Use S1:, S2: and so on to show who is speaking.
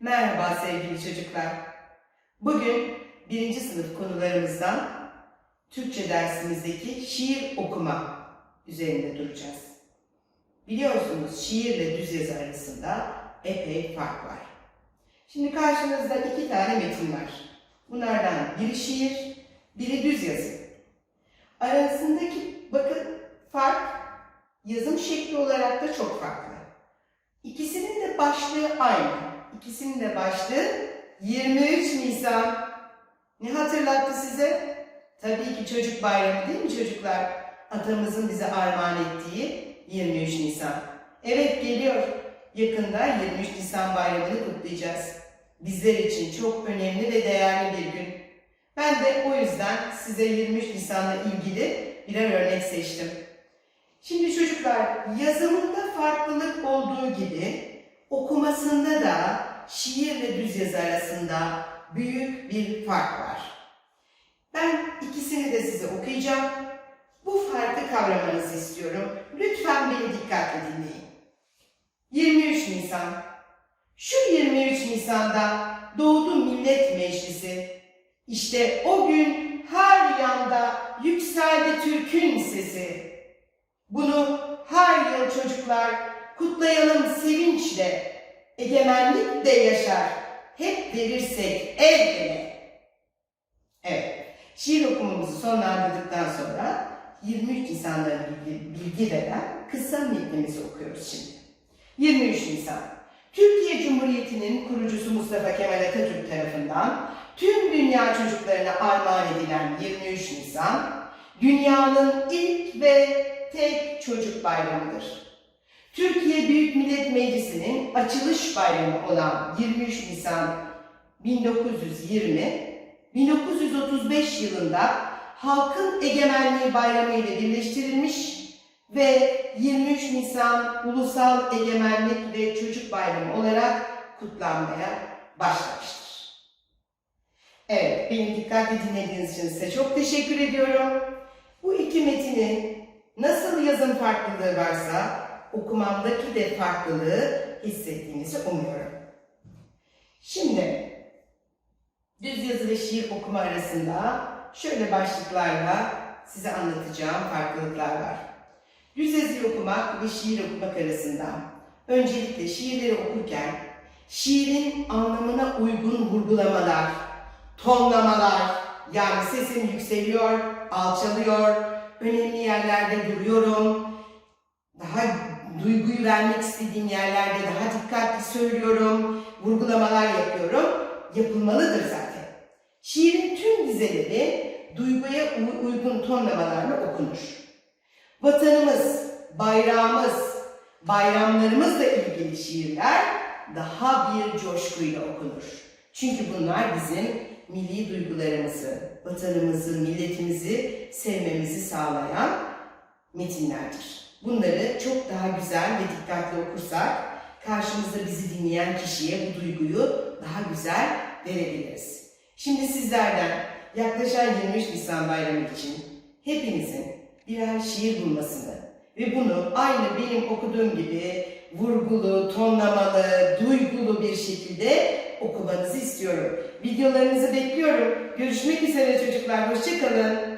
S1: Merhaba sevgili çocuklar. Bugün birinci sınıf konularımızdan Türkçe dersimizdeki şiir okuma üzerinde duracağız. Biliyorsunuz şiirle düz yazı arasında epey fark var. Şimdi karşınızda iki tane metin var. Bunlardan biri şiir, biri düz yazı. Arasındaki bakın fark yazım şekli olarak da çok farklı. İkisinin de başlığı aynı. İkisinin de başlığı 23 Nisan. Ne hatırlattı size? Tabii ki çocuk bayramı değil mi çocuklar? Atamızın bize armağan ettiği 23 Nisan. Evet geliyor. Yakında 23 Nisan bayramını kutlayacağız. Bizler için çok önemli ve değerli bir gün. Ben de o yüzden size 23 Nisan'la ilgili birer örnek seçtim. Şimdi çocuklar yazımında farklılık olduğu gibi okumasında da şiirle düz yazı arasında büyük bir fark var. Ben ikisini de size okuyacağım. Bu farkı kavramanızı istiyorum. Lütfen beni dikkatle dinleyin. 23 Nisan. Şu 23 Nisan'da doğdu Millet Meclisi. İşte o gün her yanda yükseldi Türk'ün sesi. Bunu her yıl çocuklar kutlayalım sevinçle. Egemenlik de yaşar. Hep verirsek el ele. Evet. Şiir okumamızı sonlandırdıktan sonra 23 Nisan'la ilgili bilgi veren kısa metnimizi okuyoruz şimdi. 23 Nisan. Türkiye Cumhuriyeti'nin kurucusu Mustafa Kemal Atatürk tarafından tüm dünya çocuklarına armağan edilen 23 Nisan, dünyanın ilk ve tek çocuk bayramıdır. Türkiye Büyük Millet Meclisi'nin açılış bayramı olan 23 Nisan 1920, 1935 yılında Halkın Egemenliği Bayramı ile birleştirilmiş ve 23 Nisan Ulusal Egemenlik ve Çocuk Bayramı olarak kutlanmaya başlamıştır. Evet, beni dikkatli dinlediğiniz için size çok teşekkür ediyorum. Bu iki metinin nasıl yazım farklılığı varsa okumamdaki de farklılığı hissettiğinizi umuyorum. Şimdi düz yazı ve şiir okuma arasında şöyle başlıklarla size anlatacağım farklılıklar var. Düz yazıyı okumak ve şiir okumak arasında öncelikle şiirleri okurken şiirin anlamına uygun vurgulamalar, tonlamalar, yani sesim yükseliyor, alçalıyor, önemli yerlerde duruyorum, daha duyguyu vermek istediğim yerlerde daha dikkatli söylüyorum, vurgulamalar yapıyorum, yapılmalıdır zaten. Şiirin tüm dizeleri duyguya uy- uygun tonlamalarla okunur. Vatanımız, bayrağımız, bayramlarımızla ilgili şiirler daha bir coşkuyla okunur. Çünkü bunlar bizim milli duygularımızı, vatanımızı, milletimizi sevmemizi sağlayan metinlerdir. Bunları çok daha güzel ve dikkatli okursak karşımızda bizi dinleyen kişiye bu duyguyu daha güzel verebiliriz. Şimdi sizlerden yaklaşan 23 Nisan Bayramı için hepinizin birer şiir bulmasını ve bunu aynı benim okuduğum gibi vurgulu, tonlamalı, duygulu bir şekilde okumanızı istiyorum. Videolarınızı bekliyorum. Görüşmek üzere çocuklar. Hoşçakalın.